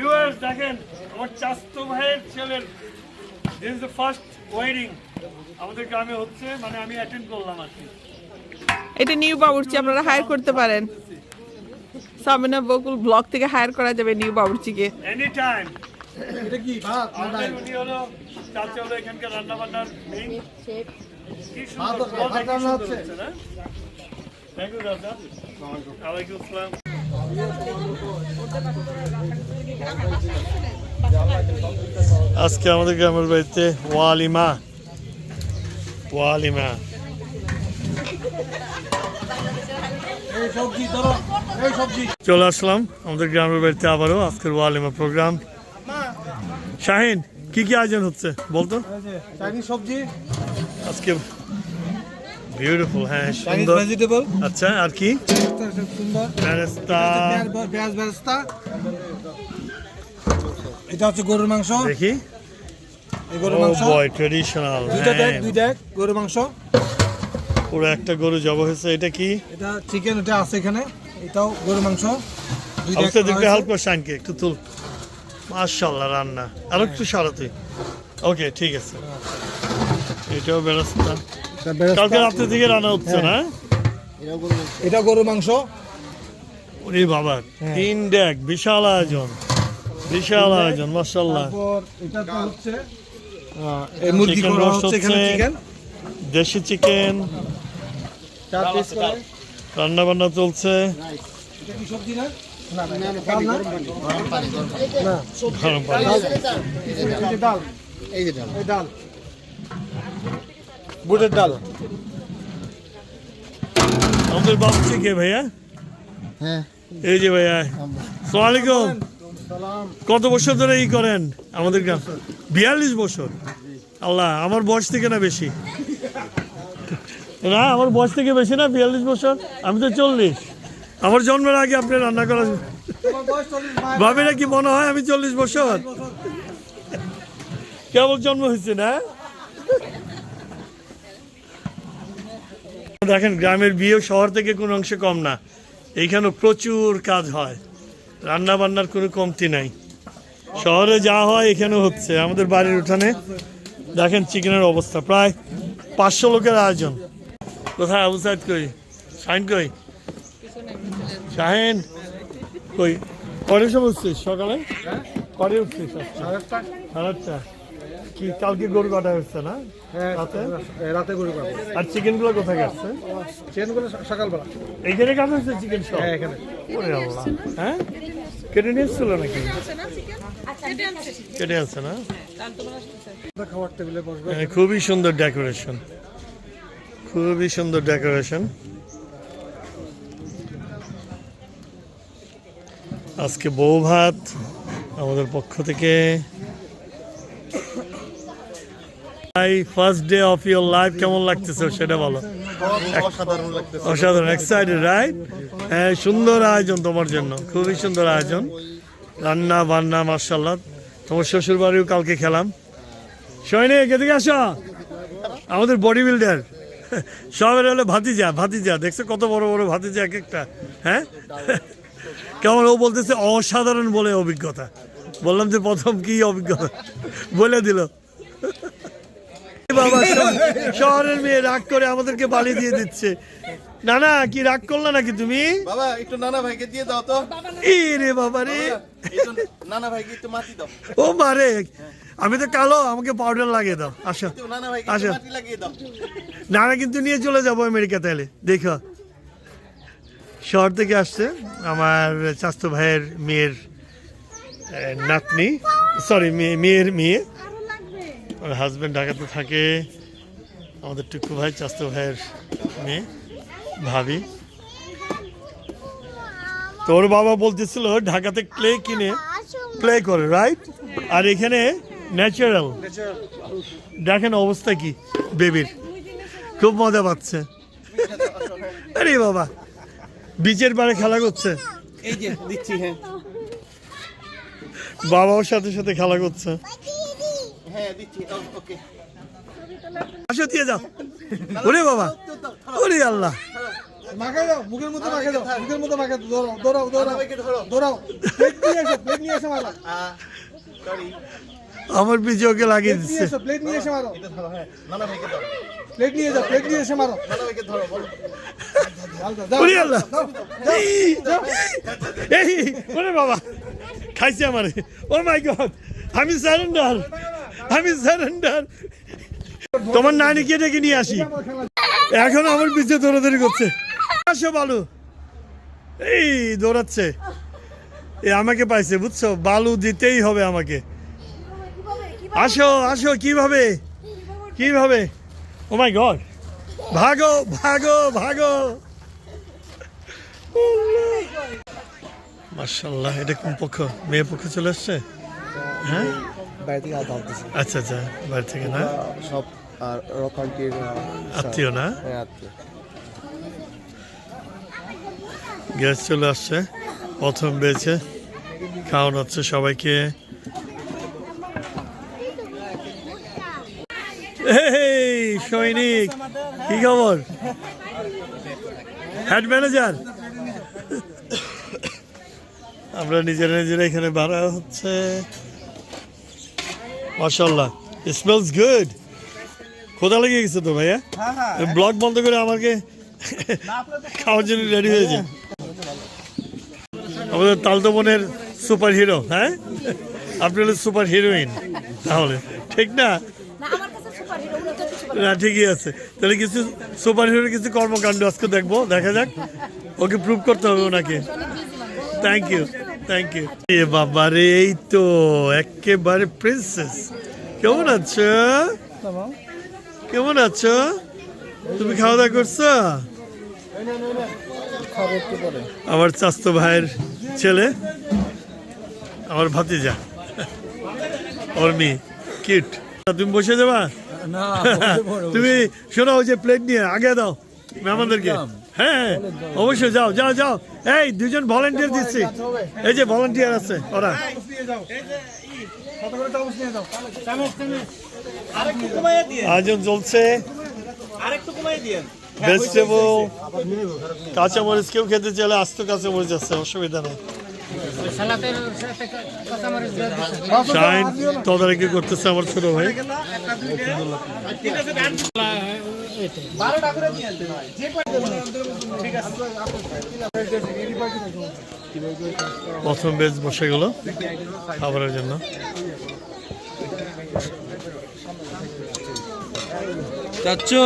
Viewers দেখেন আমার চাস্তো ভাইয়ের ছেলের দিস দ্য ফার্স্ট ওয়েডিং আমাদের গ্রামে হচ্ছে মানে আমি অ্যাটেন্ড করলাম আর কি। এটা নিউ বাবুর্চি আপনারা হায়ার করতে পারেন। সামিনা বকুল ব্লগ থেকে হায়ার করা যাবে নিউ বাবুর্চিকে। এনি টাইম এটা কি ভাত না ডাল? আমাদের উনি হলো চাচা হলো এখানকার রান্না বান্নার মেইন কি সুন্দর ভাত রান্না হচ্ছে। থ্যাংক ইউ দাদা। ওয়ালাইকুম আসসালাম। আজকে আমাদের গ্রামের বাড়িতে ওয়ালিমা। ওয়ালিমা। চলে আসলাম আমাদের গ্রামের বাড়িতে আবারও আজকের ওয়ালিমা প্রোগ্রাম। শাহিন কি কি আয়োজন হচ্ছে? বলতো সবজি। আজকে বিউটিফুল হ্যাঁ সুন্দর ভেজিটেবল আচ্ছা আর কি? সুন্দর বেরেস্তা পেঁয়াজ বেরেস্তা এটা হচ্ছে গরুর মাংস। দেখি। গরুর মাংস। বয় দুইটা দেখ দুই দেখ গরুর মাংস। পুরো একটা গরু জব হয়েছে এটা কি? এটা চিকেন এটা আছে এখানে। এটাও গরুর মাংস। দুই দেখ অবশ্যই দেখবে করা হেল্প কর শাইনকে একটু তুল। মাশাল্লাহ রান্না। আর একটু সারাতে ওকে ঠিক আছে। এটাও বেরেস্তা হয়েছে। এটা বেরেস্তা। কালকে রাত্রে থেকে রান্না হচ্ছে না? এটা গরুর মাংস। উনি বাবা হ্যাঁ। তিন ডেক বিশাল আয়োজন বিশাল আয়োজন তারপর এটা তো হচ্ছে এই মুরগি করা হচ্ছে এখানে চিকেন দেশি চিকেন রান্না বান্না চলছে। এটা কি সবজি না? না না ডাল না? না গরম পানি। এই যে ডাল এই যে ডাল এই ডাল বুটের ডাল। আমাদের বাবুজি কে ভাইয়া? হ্যাঁ। এই যে ভাইয়া। সালাম। আলাইকুম কত বছর ধরে ই করেন আমাদের গ্রাম? বিয়াল্লিশ বছর। আল্লাহ আমার বয়স থেকে না বেশি? না আমার বয়স থেকে বেশি না বিয়াল্লিশ বছর। আমি তো চল্লিশ। আমার জন্মের আগে আপনি রান্না করা তোমার বয়স ভাবে না কি মনে হয় আমি চল্লিশ বছর? কেবল জন্ম হয়েছে না? দেখেন, গ্রামের বিয়ে শহর থেকে কোনো অংশে কম না। এইখানে প্রচুর কাজ হয়। রান্না বান্নার কোনো কমতি নাই। শহরে যা হয় এখানে হচ্ছে। আমাদের বাড়ির উঠানে দেখেন চিকেনের অবস্থা। প্রায় পাঁচশো লোকের আয়োজন। কোথায় আবু সাইদ কই? শাহিন কই? শাহিন কই? কটার সময় উঠছিস? সকালে? কটে উঠছিস? সাড়ে আটটা কি কালকে গরু কাটা হচ্ছে না? হ্যাঁ রাতে? রাতে গরু পাবো আর চিকেনগুলো কোথায় গেছে? চেন করে সকালবেলা। এইখানে কাটা হচ্ছে চিকেন সব? হ্যাঁ এখানে। ওরে আল্লাহ। হ্যাঁ? কেটে নিয়ে এসছিল নাকি? কেটে আছে না খাবার টেবিলে বসবে। হ্যাঁ, খুবই সুন্দর ডেকোরেশন। খুবই সুন্দর ডেকোরেশন। আজকে বউ ভাত আমাদের পক্ষ থেকে। First day of your life কেমন লাগতেছে সেটা বলো। অসাধারণ এক্সাইটেড রাইট হ্যাঁ সুন্দর আয়োজন তোমার জন্য, খুবই সুন্দর আয়োজন। রান্না, বান্না মার্শাল্লাহ তোমার শ্বশুর বাড়িও কালকে খেলাম। সৈনিক, এদিকে আসো। আমাদের বডি বিল্ডার সবের হলো ভাতিজা ভাতিজা। দেখছ কত বড় বড় ভাতিজা এক একটা হ্যাঁ? কেমন, ও বলতেছে অসাধারণ বলে অভিজ্ঞতা। বললাম যে প্রথম কি অভিজ্ঞতা? বলে দিল। বাবা শহরের মেয়ে রাগ করে আমাদেরকে বালি দিয়ে দিচ্ছে। না না কি রাগ করলা নাকি তুমি? বাবা একটু নানা ভাইকে দিয়ে দাও তো। রে বাবা রে। নানা ভাইকে একটু মাটি দাও। ও মারে আমি তো কালো আমাকে পাউডার লাগিয়ে দাও। আসো একটু নানা কিন্তু নিয়ে চলে যাব আমেরিকা তাহলে দেখো। শহর থেকে আসছে আমার স্বাস্থ্য ভাইয়ের মেয়ের নাতনি সরি মেয়ের মেয়ে। ওর হাজব্যান্ড ঢাকাতে থাকে। আমাদের টুকু ভাই স্বাস্থ্য ভাইয়ের মেয়ে ভাবি। তোর বাবা বলতেছিল ঢাকাতে ক্লে কিনে প্লে করে রাইট আর এখানে ন্যাচারাল দেখেন অবস্থা কি বেবির খুব মজা পাচ্ছে। আরে বাবা বিচের পাড়ে খেলা করছে। হ্যাঁ। বাবাও সাথে সাথে খেলা করছে। হ্যাঁ দিচ্ছি। ওকে। আসো দিয়ে যাও। ওরে বাবা। ওরে আল্লাহ। মাখে দাও মুখের মধ্যে মাখে দাও মুখের মধ্যে মাখে দাও। দৌড়াও দৌড়াও দৌড়াও দৌড়াও প্লেট নিয়ে এসো প্লেট নিয়ে এসে মারো। আমার পিছিয়ে ওকে লাগিয়ে প্লেট দিচ্ছে। প্লেট নিয়ে এসে মারো। এটা ধরো হ্যাঁ। প্লেট নিয়ে যাও প্লেট নিয়ে এসে মারো। এই ওরে বাবা। খাইছে আমার। ও মাই গড আমি সারেন্ডার আমি সারেন্ডার তোমার নানিকে ডেকে নিয়ে আসি? এখন আমার পিছিয়ে দৌড়াদৌড়ি করছে। আসো বালু। এই, দৌড়াচ্ছে। এ, আমাকে পাইছে, বুঝছ? বালু দিতেই হবে আমাকে। আসো আসো, কীভাবে? কীভাবে? ও মাই গড ভাগো ভাগো ভাগো। মার্শাল্লাহ এটা কোন পক্ষ? মেয়ে পক্ষ চলে আসছে হ্যাঁ? বাইরে থেকে আচ্ছা আচ্ছা থেকে না? সব আর রকান্টির আত্মীয় না? হ্যাঁ আত্মীয়। গ্যাস চলে আসছে। প্রথম বেছে খাওয়ানো হচ্ছে সবাইকে। সৈনিক কি খবর? হেড ম্যানেজার আমরা নিজেরা নিজেরা এখানে ভাড়া হচ্ছে। মাশাল্লাহ স্মেলস গুড খোদা লেগে গেছে তো ভাইয়া? ব্লগ বন্ধ করে আমাকে খাওয়ার জন্য রেডি হয়েছে। আমাদের তালতো বোনের সুপার হিরো হ্যাঁ? আপনি হলেন সুপার হিরোইন তাহলে। ঠিক না? না ঠিকই আছে। তাহলে কিছু সুপার হিরোর কিছু কর্মকাণ্ড আজকে দেখব দেখা যাক। ওকে প্রুভ করতে হবে ওনাকে। থ্যাংক ইউ থ্যাংক ইউ এ বাবা রে এই তো একেবারে প্রিন্সেস কেমন আছো? কেমন আছো? তুমি খাওয়া দাওয়া করছ? আমার চাস্তো ভাইয়ের ছেলে আমার ভাতিজা ওর মেয়ে কিট তুমি বসে যাবা? তুমি শোনো ওই যে প্লেট নিয়ে আগে দাও আমাদেরকে হ্যাঁ অবশ্যই যাও যাও যাও। এই দুজন ভলেন্টিয়ার দিচ্ছি। এই যে ভলেন্টিয়ার আছে ওরা। আয়োজন চলছে। ভেজিটেবল কাঁচামরিচ কেউ খেতে চাইলে আস্ত কাঁচামরিচ আছে অসুবিধা নেই। শাইন তদারকি করতেছে আমার ছোট ভাই। প্রথম বেজ বসে গেল খাবারের জন্য। চাচ্ছো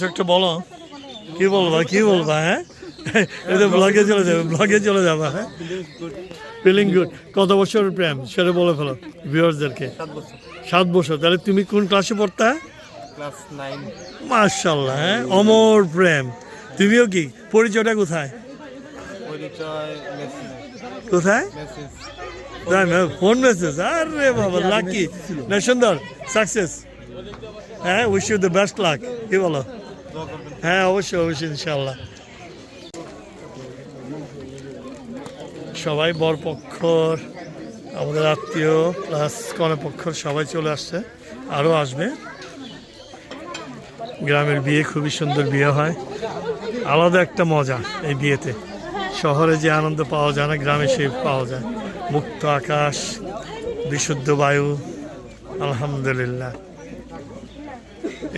কিছু একটা বলো। কি বলবা কি বলবা হ্যাঁ? এই তো ব্লগে চলে যাবে ব্লগে চলে যাবা হ্যাঁ? ফিলিং গুড কত বছর প্রেম? সেটা বলে ফেলো ভিউয়ার্সদেরকে সাত বছর। তাহলে তুমি কোন ক্লাসে পড়তা? মার্শাল্লাহ হ্যাঁ? অমর প্রেম। তুমিও কি? পরিচয়টা কোথায়? কোথায়? ফোন মেসেজ আরে বাবা লাকি না সুন্দর। সাকসেস হ্যাঁ wish you the best luck কি বলো? হ্যাঁ অবশ্যই অবশ্যই ইনশাল্লাহ সবাই বরপক্ষর, আমাদের আত্মীয় প্লাস কনেপক্ষর সবাই চলে আসছে, আরও আসবে। গ্রামের বিয়ে খুবই সুন্দর বিয়ে হয়। আলাদা একটা মজা এই বিয়েতে। শহরে যে আনন্দ পাওয়া যায় না, গ্রামে সেই পাওয়া যায়। মুক্ত আকাশ, বিশুদ্ধ বায়ু, আলহামদুলিল্লাহ।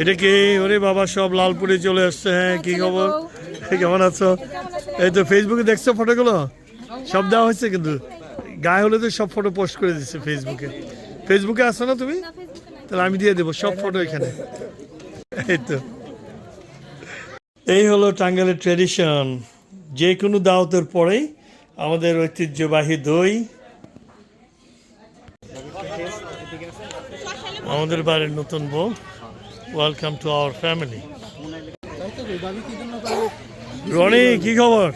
এটা কি? ওরে বাবা সব লালপুরে চলে আসছে। হ্যাঁ কি খবর? কেমন আছো? এই তো ফেসবুকে দেখছ ফটোগুলো? সব দেওয়া হয়েছে কিন্তু। গায়ে হলে তো সব ফটো পোস্ট করে দিচ্ছে ফেসবুকে ফেসবুকে আসো না তুমি? তাহলে আমি দিয়ে দেবো সব ফটো এখানে। এই তো। এই হলো টাঙ্গাইলের ট্রেডিশন যে কোনো দাওয়াতের পরেই আমাদের ঐতিহ্যবাহী দই। আমাদের বাড়ির নতুন বউ। Welcome to our family Roni কি খবর?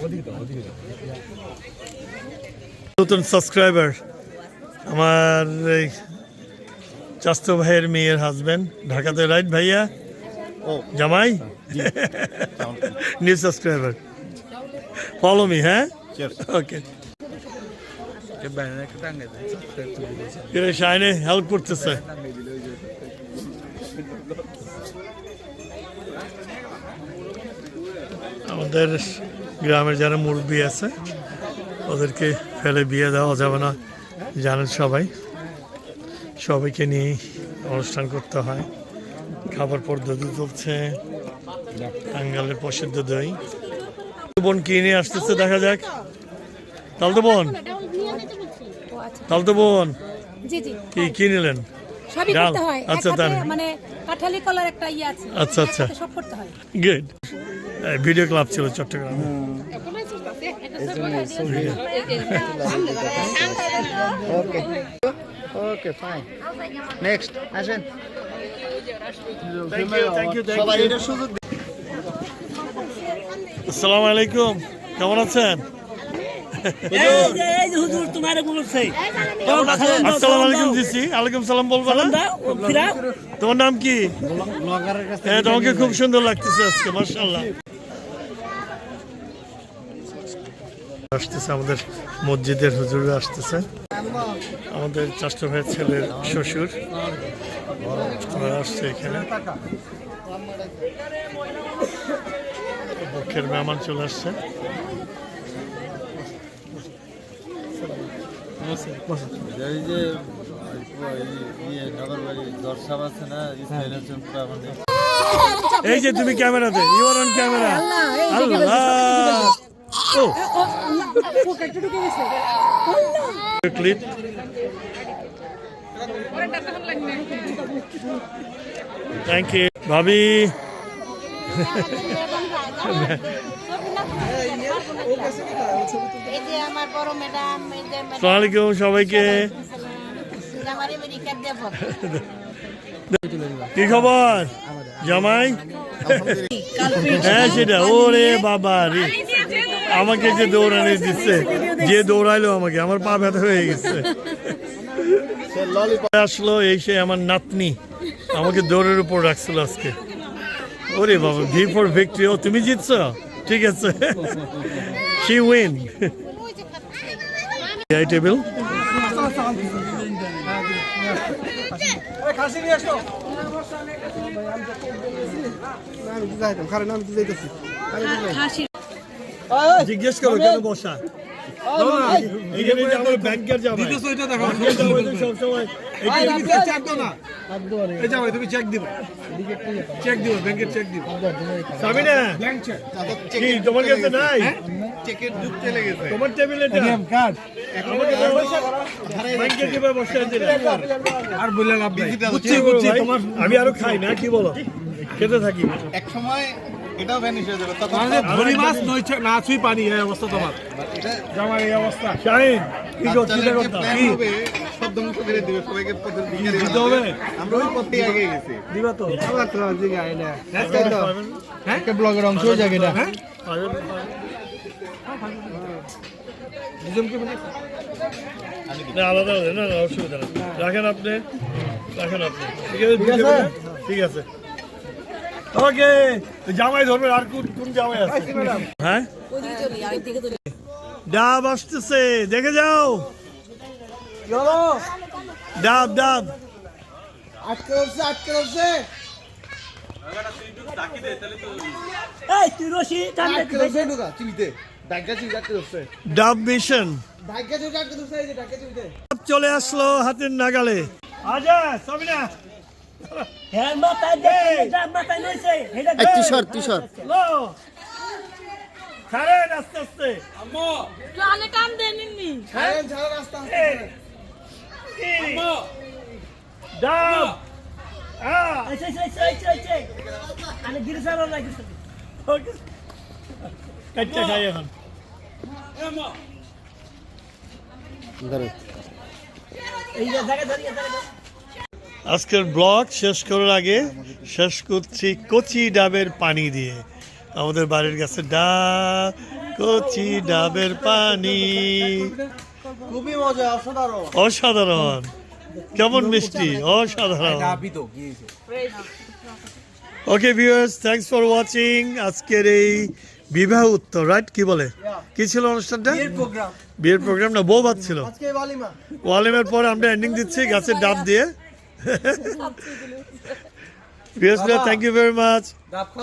নতুন সাবস্ক্রাইবার আমার এই চাস্তো ভাইয়ের মেয়ের হাজবেন্ড ঢাকাতে রাইট ভাইয়া? জামাই? নিউ সাবস্ক্রাইবার ফলো মি হ্যাঁ? ওকে শাইনে হেল্প করতেছে। আমাদের গ্রামের যারা মুরব্বী আছে ওদেরকে ফেলে বিয়ে দেওয়া যাবে না জানেন সবাই। সবাইকে নিয়ে অনুষ্ঠান করতে হয়। খাবার পদ্ধতি চলছে টাঙ্গালের প্রসিদ্ধ দই বোন কি নিয়ে আসতেছে দেখা যাক? তালতো বোন? তালতো বোন? কি কি নিলেন? আচ্ছা, তাই। মানে কাঁঠালি কলার একটা ইয়ে আছে আচ্ছা, আচ্ছা। হাতে সব করতে হয়। গুড ভিডিও ক্লাব ছিল চট্টগ্রামে। ওকে ফাইন নেক্সট আসেন। আসসালামু আলাইকুম কেমন আছেন? আসসালামু আলাইকুম দিছি আলাইকুম সালাম বলব তোমার নাম কি? হ্যাঁ তোমাকে খুব সুন্দর লাগতেছে আজকে মার্শাল্লাহ আসতেছে আমাদের মসজিদের হুজুর আসতেছে। আমাদের চাষ্ট ভাইয়ের ছেলের শ্বশুর ওরা আসছে এখানে। পক্ষের মেহমান চলে আসছে। এই যে এই যে তুমি ক্যামেরাতে you are on camera Allah clip thank you ভাবি এই যে আমার বড় ম্যাডাম এই যে আসসালামু আলাইকুম সবাইকে। আমার আমেরিকার দেব কি খবর? জামাই? হ্যাঁ সেটা। ওরে বাবা রে আমাকে যে দৌড়ানি দিচ্ছে, যে দৌড়াইলো আমাকে, আমার পা ব্যথা হয়ে গেছে। আসলো, এই সে আমার নাতনি, আমাকে দৌড়ের উপর রাখছিল আজকে। ওরে বাবা, ভি ফর ভিক্টরি। ও, তুমি জিতছ? ঠিক আছে। শি উইন এই টেবিল আমি জিজ্ঞেস করো কেন বসা? এখানে যে আমার ব্যাংকের যাবে ব্যাংকের জামাই তো সবসময় এই যাও তুমি চেক দিবা। চেক দিবা ব্যাংকের চেক দিবা। সাবিনা? ব্ল্যাঙ্ক চেক কি তোমার নাই? চেকের যুগ চলে গেছে। তোমার টেবিলে এটিএম কার্ড আমাকে দাও। ব্যাংকের টিপে বসে। আছি না। আর বললে লাভ নাই। বুঝছি বুঝছি তোমার আমি আরও খাই না? কি বলো? খেতে থাকি। এক সময় এটাও ভ্যানিশ হয়ে যাবে। তখন মানে ধনী মাছ নই ছ- না ছুঁই পানি এই অবস্থা তোমার। এটা জামার এই অবস্থা। শাহিন কি করছি বাচ্চাদের যে কথা কি? হবে, সব ধ্বংস করে দিবে সবাইকে পথের দিকে দিতে হবে? আমরা ওই পথেই আগে গেছি। দিবা তো। আমার তো জিগা এটা হ্যাঁ? কে ব্লগের অংশ হয়ে যাবে এটা হ্যাঁ? না আলাদা আলাদা না না অসুবিধা নেই। রাখেন আপনি রাখেন আপনি। ঠিক আছে ঠিক আছে? ঠিক আছে। ওকে জামাই ধরবেন আর কোন কোন জামাই আছে? হ্যাঁ? ডাব আসতেছে দেখে যাও। ডাব ডাব। আটকে উঠছে আটকে উঠছে ডাব মিশন। চলে আসলো হাতের নাগালে। আজা সাবিনা তুষার তুষার লো। ছাড়েন আস্তে আস্তে। টানে টান দেন নি ছাড়েন ছাড়েন রাস্তা এই, এই, ডাব আহ, ওকে। কাচ্চা খাই এখন। আজকের ব্লগ শেষ করার আগে শেষ করছি কচি ডাবের পানি দিয়ে। আমাদের বাড়ির কাছে ডা কচি ডাবের পানি। খুবই মজা অসাধারণ। অসাধারণ। কেমন মিষ্টি? অসাধারণ। Okay viewers thanks for watching আজকের এই বিবাহ উত্তর রাইট কি বলে? কি ছিল অনুষ্ঠানটা? বিয়ের প্রোগ্রাম না বউ ভাত ছিল ওয়ালিমের পর আমরা এন্ডিং দিচ্ছি গাছের ডাব দিয়ে। BSF thank you very much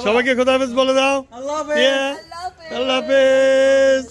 সবাইকে খোদা হাফেজ বলে দাও। আল্লাহ হাফেজ। আল্লাহ হাফেজ।